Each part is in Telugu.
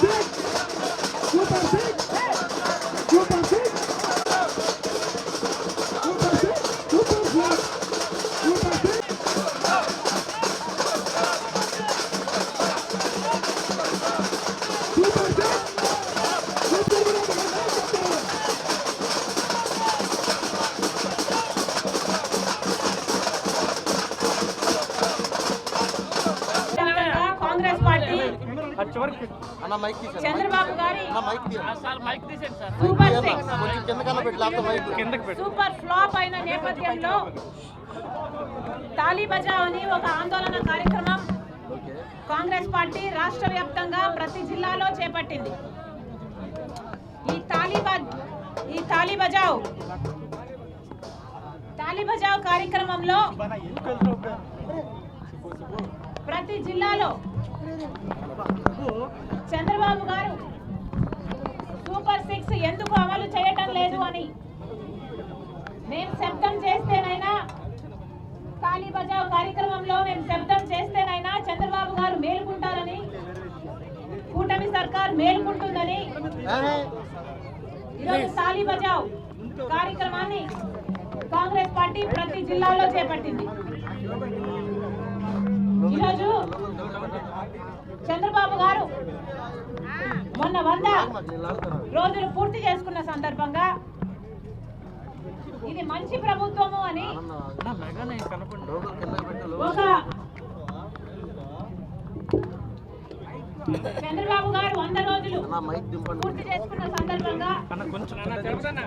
Check. చంద్రబాబు గారి అన్న మైక్ తీయండి సూపర్ సిక్స్. ఫ్లాప్ అయిన నేపథ్యంలో తాలీ బచావ్ అని ఒక ఆందోళన కార్యక్రమం కాంగ్రెస్ పార్టీ రాష్ట్ర వ్యాప్తంగా ప్రతి జిల్లాలో చేపట్టింది. ఈ తాలిబా ఈ తాలి బజావ్ తాలి బజావ్ కార్యక్రమంలో ప్రతి జిల్లాలో చంద్రబాబు గారు సూపర్ సిక్స్ ఎందుకు అమలు చేయటం లేదు అని మేము శబ్దం చేస్తేనైనా ఖాళీ బజావ్ కార్యక్రమంలో మేము శబ్దం చేస్తేనైనా చంద్రబాబు గారు మేలుకుంటారని కూటమి సర్కార్ మేలుకుంటుందని ఈరోజు తాలి బజావ్ కార్యక్రమాన్ని కాంగ్రెస్ పార్టీ ప్రతి జిల్లాలో చేపట్టింది ఈరోజు చంద్రబాబు గారు మొన్న వంద రోజులు పూర్తి చేసుకున్న సందర్భంగా ఇది మంచి ప్రభుత్వము అని ఒక చంద్రబాబు గారు వంద రోజులు పూర్తి చేసుకున్న సందర్భంగా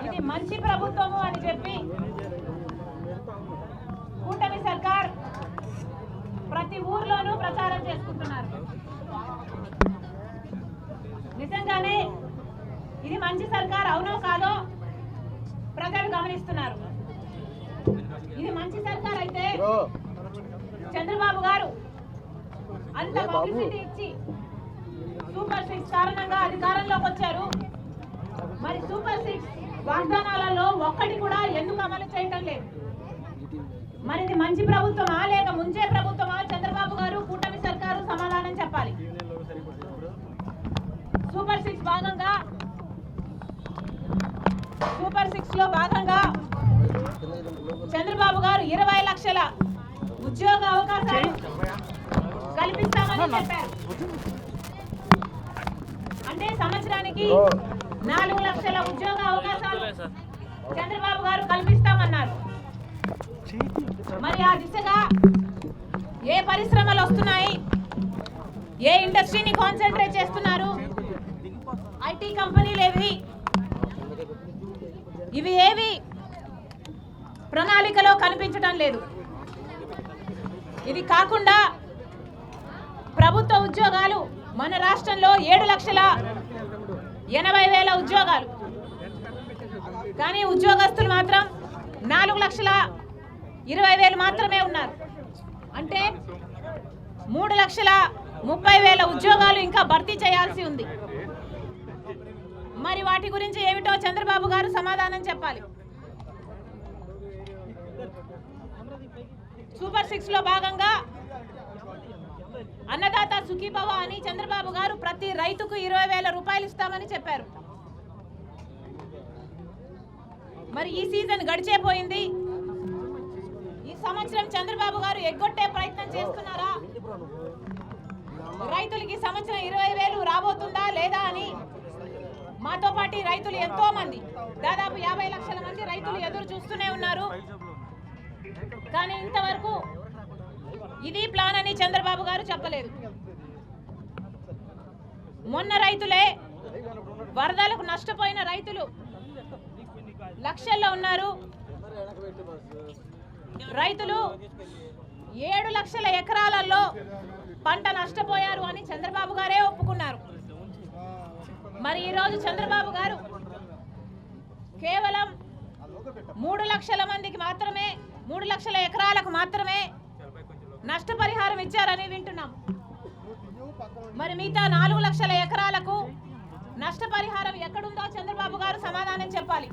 ఇది మంచి ప్రభుత్వము అని చెప్పి కూటమి సర్కార్ ప్రతి ఊర్లోనూ ప్రచారం చేసుకుంటున్నారు. నిజంగానే ఇది మంచి సర్కార్ అవునో కాదో ప్రజలు గమనిస్తున్నారు. ఇది మంచి సర్కార్ అయితే చంద్రబాబు గారు అంత పబ్లిసిటీ ఇచ్చి సూపర్ సిక్స్ కారణంగా అధికారంలోకి వచ్చారు. మరి సూపర్ సిక్స్ వాగ్దానాలలో ఒక్కటి కూడా ఎందుకు అమలు చేయటం లేదు? మరి ఇది మంచి ప్రభుత్వమా లేక ముంచే ప్రభుత్వమా సూపర్ సిక్స్ భాగంగా. సూపర్ సిక్స్లో భాగంగా చంద్రబాబు గారు ఇరవై లక్షల ఉద్యోగ అవకాశాలు కల్పిస్తామని చెప్పారు. అంటే సంవత్సరానికి నాలుగు లక్షల ఉద్యోగ అవకాశాలు చంద్రబాబు గారు కల్పిస్తామన్నారు. మరి ఆ దిశగా ఏ పరిశ్రమలు వస్తున్నాయి? ఏ ఇండస్ట్రీని కాన్సన్ట్రేట్ చేస్తున్నారు? ఐటీ కంపెనీలు ఏవి ఇవి ఏవి? ప్రణాళికలో కనిపించడం లేదు. ఇది కాకుండా ప్రభుత్వ ఉద్యోగాలు మన రాష్ట్రంలో ఏడు లక్షల ఎనభై వేల ఉద్యోగాలు. కానీ ఉద్యోగస్తులు మాత్రం నాలుగు లక్షల ఇరవై వేలు మాత్రమే ఉన్నారు. అంటే మూడు లక్షల ముప్పై వేల ఉద్యోగాలు ఇంకా భర్తీ చేయాల్సి ఉంది. మరి వాటి గురించి ఏమిటో చంద్రబాబు గారు సమాధానం చెప్పాలి. సూపర్ సిక్స్లో భాగంగా అన్నదాత సుఖీభవ అని చంద్రబాబు గారు ప్రతి రైతుకు ఇరవై వేల రూపాయలు ఇస్తామని చెప్పారు. మరి ఈ సీజన్ గడిచేపోయింది ఈ సంవత్సరం చంద్రబాబు గారు ఎగ్గొట్టే ప్రయత్నం చేస్తున్నారా? రైతులకి సంవత్సరం ఇరవై వేలు రాబోతుందా లేదా అని మాతో పాటు రైతులు ఎంతో మంది దాదాపు యాభై లక్షల మంది రైతులు ఎదురు చూస్తూనే ఉన్నారు. కానీ ఇంతవరకు ఇది ప్లాన్ అని చంద్రబాబు గారు చెప్పలేదు. మొన్న రైతులే వరదలకు నష్టపోయిన రైతులు లక్షల్లో ఉన్నారు. రైతులు ఏడు లక్షల ఎకరాలలో పంట నష్టపోయారు అని చంద్రబాబు గారే ఒప్పుకున్నారు. మరి ఈరోజు చంద్రబాబు గారు కేవలం మూడు లక్షల మందికి మాత్రమే మూడు లక్షల ఎకరాలకు మాత్రమే నష్టపరిహారం ఇచ్చారని వింటున్నాం. మరి మిగతా నాలుగు లక్షల ఎకరాలకు నష్టపరిహారం ఎక్కడుందో చంద్రబాబు గారు సమాధానం చెప్పాలి.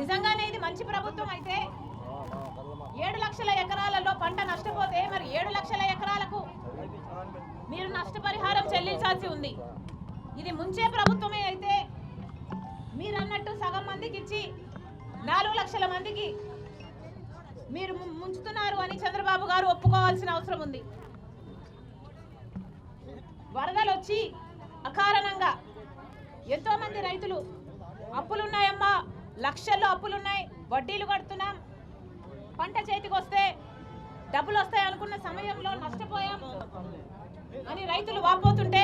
నిజంగానే ఇది మంచి ప్రభుత్వం అయితే ఏడు లక్షల ఎకరాలలో పంట నష్టపోతే మరి ఏడు లక్షల ఎకరాలకు మీరు నష్టపరిహారం చెల్లించాల్సి ఉంది. ఇది ముంచే ప్రభుత్వమే అయితే మీరు అన్నట్టు సగం మందికి ఇచ్చి నాలుగు లక్షల మందికి మీరు ముంచుతున్నారు అని చంద్రబాబు గారు ఒప్పుకోవాల్సిన అవసరం ఉంది. వరదలు వచ్చి అకారణంగా ఎంతో మంది రైతులు అప్పులున్నాయమ్మా లక్షల్లో అప్పులున్నాయి వడ్డీలు కడుతున్నాం. పంట చేతికి వస్తే డబ్బులు వస్తాయి అనుకున్న సమయంలో నష్టపోయాం అని రైతులు వాపోతుంటే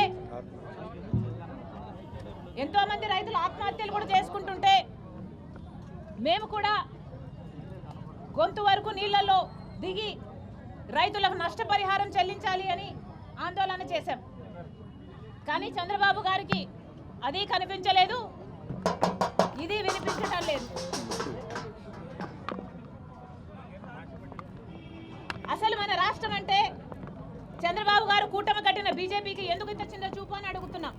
ఎంతో మంది రైతులు ఆత్మహత్యలు కూడా చేసుకుంటుంటే మేము కూడా గొంతు వరకు నీళ్ళలో దిగి రైతులకు నష్టపరిహారం చెల్లించాలి అని ఆందోళన చేశాం. కానీ చంద్రబాబు గారికి అది కనిపించలేదు ఇది వినిపించడం లేదు. అసలు మన రాష్ట్రం అంటే చంద్రబాబు గారు కూటమి కట్టిన బీజేపీకి ఎందుకు ఇంత చిన్న చూపు అని అడుగుతున్నాం.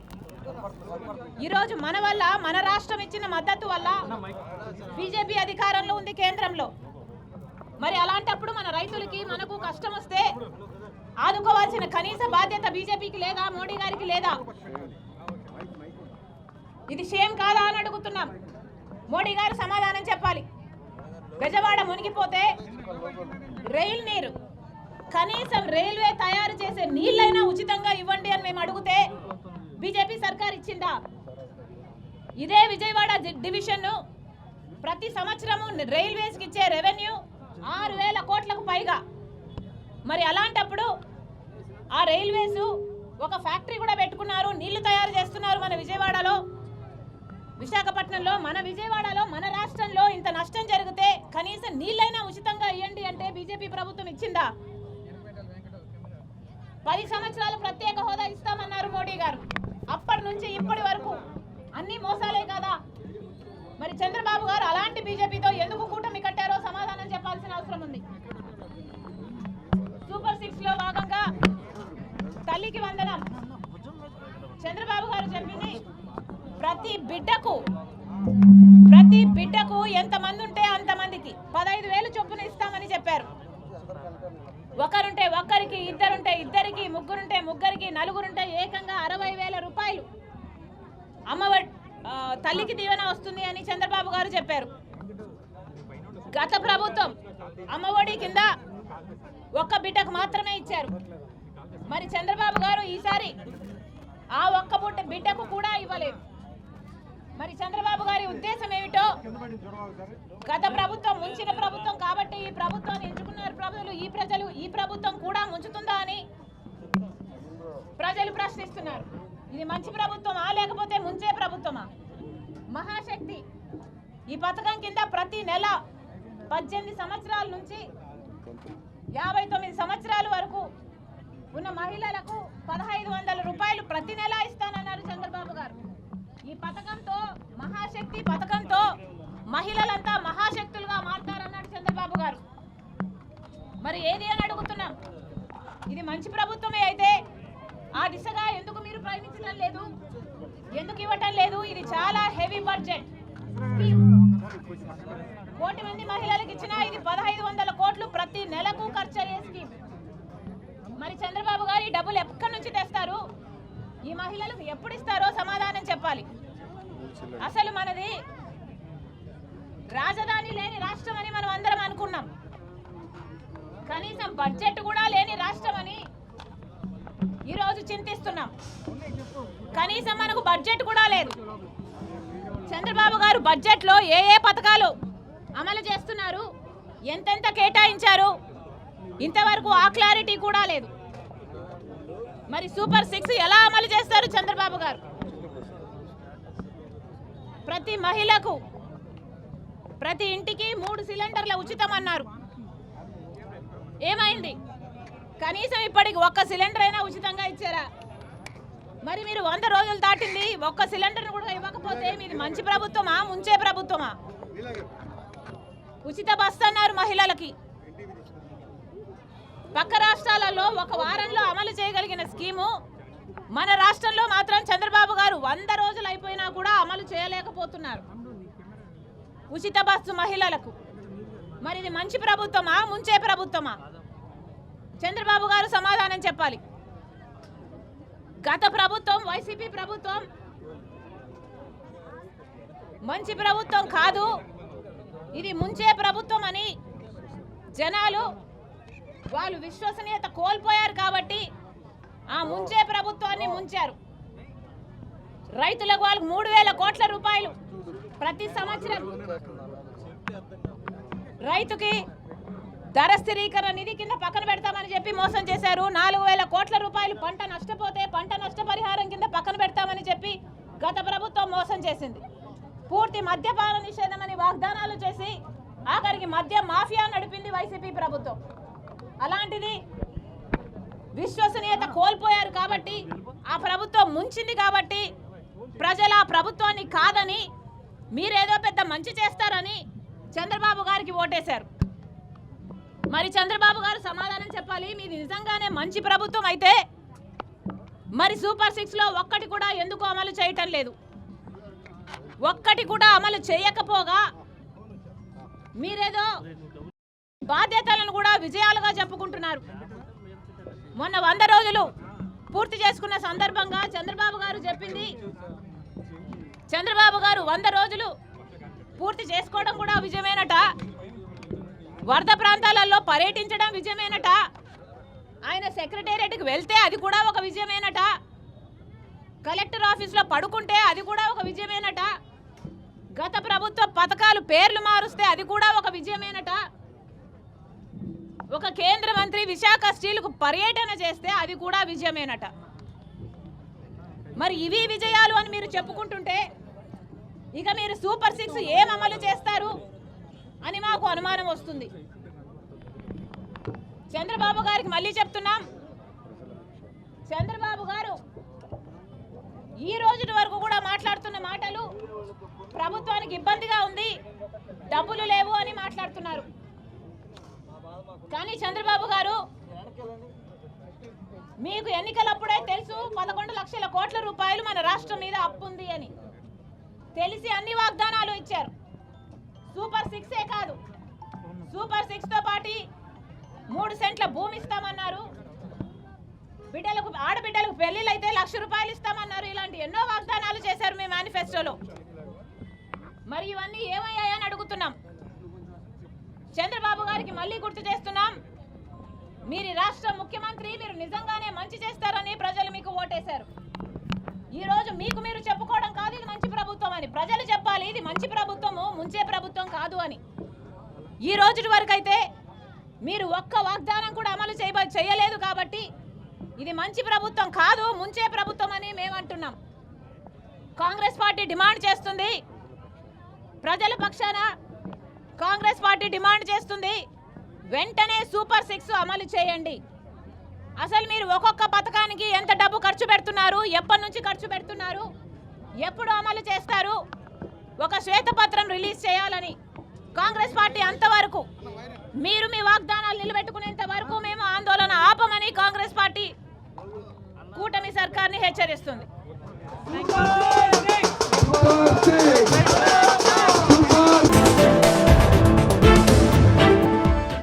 ఈరోజు మన వల్ల మన రాష్ట్రం ఇచ్చిన మద్దతు వల్ల బీజేపీ అధికారంలో ఉంది కేంద్రంలో. మరి అలాంటప్పుడు మన రైతులకి మనకు కష్టం వస్తే ఆదుకోవాల్సిన కనీస బాధ్యత బీజేపీకి లేదా మోడీ గారికి లేదా? ఇది షేమ్ కాదా అని అడుగుతున్నాం. మోడీ గారు సమాధానం చెప్పాలి. బెజవాడ మునిగిపోతే రైల్ నీరు కనీసం రైల్వే తయారు చేసే నీళ్ళైనా ఉచితంగా ఇవ్వండి అని మేము అడిగితే బీజేపీ సర్కార్ ఇచ్చిందా? ఇదే విజయవాడ డివిజన్ను ప్రతి సంవత్సరము రైల్వేస్కి ఇచ్చే రెవెన్యూ ఆరు వేల కోట్లకు పైగా. మరి అలాంటప్పుడు ఆ రైల్వేస్ ఒక ఫ్యాక్టరీ కూడా పెట్టుకున్నారు నీళ్ళు తయారు చేస్తున్నారు మన విజయవాడలో. విశాఖపట్నంలో మన విజయవాడలో మన రాష్ట్రంలో ఇంత నష్టం జరిగితే కనీసం నీళ్ళైనా ఉచితంగా ఇవ్వండి అంటే బీజేపీ ప్రభుత్వం ఇచ్చిందా? పది సంవత్సరాలు ప్రత్యేక హోదా ఇస్తామన్నారు మోడీ గారు. అప్పటి నుంచి ఇప్పటి వరకు అన్ని మోసాలే కదా. మరి చంద్రబాబు గారు అలాంటి బీజేపీతో ఎందుకు కూటమి కట్టారో సమాధానం చెప్పాల్సిన అవసరం ఉంది. సూపర్ సిక్స్లో భాగంగా తల్లికి వందనం. చంద్రబాబు గారు చెప్పింది ప్రతి బిడ్డకు ప్రతి బిడ్డకు ఎంతమంది ఉంటే అంతమందికి పదహైదు వేలు చొప్పున ఇస్తామని చెప్పారు. ఒకరుంటే ఒక్కరికి ఇద్దరుంటే ఇద్దరికి ముగ్గురుంటే ముగ్గురికి నలుగురుంటే ఏకంగా అరవై వేల రూపాయలు. అమ్మఒడి తల్లికి దీవెన వస్తుంది అని చంద్రబాబు గారు చెప్పారు. గత ప్రభుత్వం అమ్మఒడి కింద ఒక్క బిడ్డకు మాత్రమే ఇచ్చారు. మరి చంద్రబాబు గారు ఈసారి ఆ ఒక్క బుట్ట బిడ్డకు కూడా ఇవ్వలేదు. మరి చంద్రబాబు గారి ఉద్దేశం ఏమిటో? గత ప్రభుత్వం ముంచిన ప్రభుత్వం కాబట్టి ఈ ప్రభుత్వాన్ని ఎంచుకున్నారు ప్రజలు ఈ ప్రజలు ఈ ప్రభుత్వం కూడా ముంచుతుందా అని ప్రజలు ప్రశ్నిస్తున్నారు. ఇది మంచి ప్రభుత్వమా? లేకపోతే ముంచే ప్రభుత్వమా? మహాశక్తి ఈ పథకం కింద ప్రతి నెల పద్దెనిమిది సంవత్సరాల నుంచి యాభై తొమ్మిది సంవత్సరాల వరకు ఉన్న మహిళలకు పదహైదు మహాశక్తి పథకంతో మహిళలంతా మహాశక్తులుగా మారుతారన్నాడు చంద్రబాబు గారు. మరి ఏది అని అడుగుతున్నాం? ఇది మంచి ప్రభుత్వమే అయితే ఆ దిశగా ఎందుకు మీరు ప్రయత్నించడం లేదు? ఎందుకు ఇవ్వటం లేదు? ఇది చాలా హెవీ బడ్జెట్. కోటి మంది మహిళలకు ఇచ్చిన ఇది పదహైదు వందల కోట్లు ప్రతి నెలకు ఖర్చు అయ్యే స్కీమ్ మరి చంద్రబాబు గారు ఈ డబ్బులు ఎక్కడి నుంచి తెస్తారు ఈ మహిళలకు ఎప్పుడు ఇస్తారో సమాధానం చెప్పాలి అసలు మనది రాజధాని లేని రాష్ట్రం అని మనం అందరం అనుకున్నాం. కనీసం బడ్జెట్ కూడా లేని రాష్ట్రం అని ఈరోజు చింతిస్తున్నాం. కనీసం మనకు బడ్జెట్ కూడా లేదు. చంద్రబాబు గారు బడ్జెట్లో ఏ ఏ పథకాలు అమలు చేస్తున్నారు? ఎంతెంత కేటాయించారు? ఇంతవరకు ఆ క్లారిటీ కూడా లేదు. మరి సూపర్ సిక్స్ ఎలా అమలు చేస్తారు చంద్రబాబు గారు? ప్రతి మహిళకు ప్రతి ఇంటికి మూడు సిలిండర్ల ఉచితం అన్నారు. ఏమైంది? కనీసం ఇప్పటికి ఒక్క సిలిండర్ అయినా ఉచితంగా ఇచ్చారా? మరి మీరు వంద రోజులు దాటింది ఒక్క సిలిండర్ను కూడా ఇవ్వకపోతే మీది మంచి ప్రభుత్వమా ముంచే ప్రభుత్వమా? ఉచిత బస్సు అన్నారు మహిళలకి. పక్క రాష్ట్రాలలో ఒక వారంలో అమలు చేయగలిగిన స్కీము మన రాష్ట్రంలో మాత్రం చంద్రబాబు గారు వంద రోజులు అయిపోయినా కూడా అమలు చేయలేకపోతున్నారు. ఉచిత బస్సు మహిళలకు. మరి ఇది మంచి ప్రభుత్వమా? ముంచే ప్రభుత్వమా? చంద్రబాబు గారు సమాధానం చెప్పాలి. గత ప్రభుత్వం వైసీపీ ప్రభుత్వం మంచి ప్రభుత్వం కాదు. ఇది ముంచే ప్రభుత్వం అని జనాలు వాళ్ళు విశ్వసనీయత కోల్పోయారు కాబట్టి ఆ ముంచే ప్రభుత్వాన్ని ముంచారు. రైతులకు వాళ్ళకు మూడు వేల కోట్ల రూపాయలు ప్రతి సంవత్సరం. రైతుకి ధర స్థిరీకరణ నిధి కింద పక్కన పెడతామని చెప్పి మోసం చేశారు. నాలుగు వేల కోట్ల రూపాయలు పంట నష్టపోతే పంట నష్టపరిహారం కింద పక్కన పెడతామని చెప్పి గత ప్రభుత్వం మోసం చేసింది. పూర్తి మద్యపాన నిషేధం అని వాగ్దానాలు చేసి ఆఖరికి మద్య మాఫియా నడిపింది వైసీపీ ప్రభుత్వం. అలాంటిది విశ్వసనీయత కోల్పోయారు కాబట్టి ఆ ప్రభుత్వం ముంచింది కాబట్టి ప్రజలు ఆ ప్రభుత్వాన్ని కాదని మీరేదో పెద్ద మంచి చేస్తారని చంద్రబాబు గారికి ఓటేశారు. మరి చంద్రబాబు గారు సమాధానం చెప్పాలి. మీది నిజంగానే మంచి ప్రభుత్వం అయితే మరి సూపర్ సిక్స్లో ఒక్కటి కూడా ఎందుకు అమలు చేయటం లేదు? ఒక్కటి కూడా అమలు చేయకపోగా మీరేదో బాధ్యతలను కూడా విజయాలుగా చెప్పుకుంటున్నారు. మొన్న వంద రోజులు పూర్తి చేసుకున్న సందర్భంగా చంద్రబాబు గారు చెప్పింది. చంద్రబాబు గారు వంద రోజులు పూర్తి చేసుకోవడం కూడా విజయమేనట. వరద ప్రాంతాలలో పర్యటించడం విజయమేనట. ఆయన సెక్రటేరియట్కి వెళ్తే అది కూడా ఒక విజయమేనట. కలెక్టర్ ఆఫీస్లో పడుకుంటే అది కూడా ఒక విజయమేనట. గత ప్రభుత్వ పథకాలు పేర్లు మారుస్తే అది కూడా ఒక విజయమేనట. ఒక కేంద్ర మంత్రి విశాఖ స్టీల్కు పర్యటన చేస్తే అది కూడా విజయమేనట. మరి ఇవి విజయాలు అని మీరు చెప్పుకుంటుంటే ఇక మీరు సూపర్ సిక్స్ ఏం అమలు చేస్తారు అని మాకు అనుమానం వస్తుంది. చంద్రబాబు గారికి మళ్ళీ చెప్తున్నాం. చంద్రబాబు గారు ఈ రోజు వరకు కూడా మాట్లాడుతున్న మాటలు ప్రభుత్వానికి ఇబ్బందిగా ఉంది డబ్బులు లేవు అని మాట్లాడుతున్నారు. కానీ చంద్రబాబు గారు మీకు ఎన్నికలప్పుడే తెలుసు పదకొండు లక్షల కోట్ల రూపాయలు మన రాష్ట్రం మీద అప్పు ఉంది అని. తెలిసి అన్ని వాగ్దానాలు ఇచ్చారు. సూపర్ సిక్సే కాదు. సూపర్ సిక్స్తో పాటు పాటి మూడు సెంట్ల భూమి ఇస్తామన్నారు. బిడ్డలకు ఆడబిడ్డలకు పెళ్ళిళ్ళు అయితే లక్ష రూపాయలు ఇస్తామన్నారు. ఇలాంటి ఎన్నో వాగ్దానాలు చేశారు మీ మేనిఫెస్టోలో మరి ఇవన్నీ ఏమయ్యాయని అడుగుతున్నాం. చంద్రబాబు గారికి మళ్ళీ గుర్తు చేస్తున్నాం. మీరు రాష్ట్ర ముఖ్యమంత్రి మీరు నిజంగానే మంచి చేస్తారని ప్రజలు మీకు ఓటేశారు. ఈ రోజు మీకు మీరు చెప్పుకోవడం కాదు ఇది మంచి ప్రభుత్వం అని. ప్రజలు చెప్పాలి ఇది మంచి ప్రభుత్వము ముంచే ప్రభుత్వం కాదు అని. ఈ రోజు వరకు అయితే మీరు ఒక్క వాగ్దానం కూడా అమలు చేయ చేయలేదు కాబట్టి ఇది మంచి ప్రభుత్వం కాదు ముంచే ప్రభుత్వం అని మేము అంటున్నాం కాంగ్రెస్ పార్టీ డిమాండ్ చేస్తుంది. ప్రజల పక్షాన కాంగ్రెస్ పార్టీ డిమాండ్ చేస్తుంది. వెంటనే సూపర్ సిక్స్ అమలు చేయండి. అసలు మీరు ఒక్కొక్క పథకానికి ఎంత డబ్బు ఖర్చు పెడుతున్నారు? ఎప్పటి నుంచి ఖర్చు పెడుతున్నారు? ఎప్పుడు అమలు చేస్తారు? ఒక శ్వేతపత్రం రిలీజ్ చేయాలని కాంగ్రెస్ పార్టీ అంతవరకు మీరు మీ వాగ్దానాలు నిలబెట్టుకునేంత వరకు మేము ఆందోళన ఆపమని కాంగ్రెస్ పార్టీ కూటమి సర్కార్ని హెచ్చరిస్తుంది.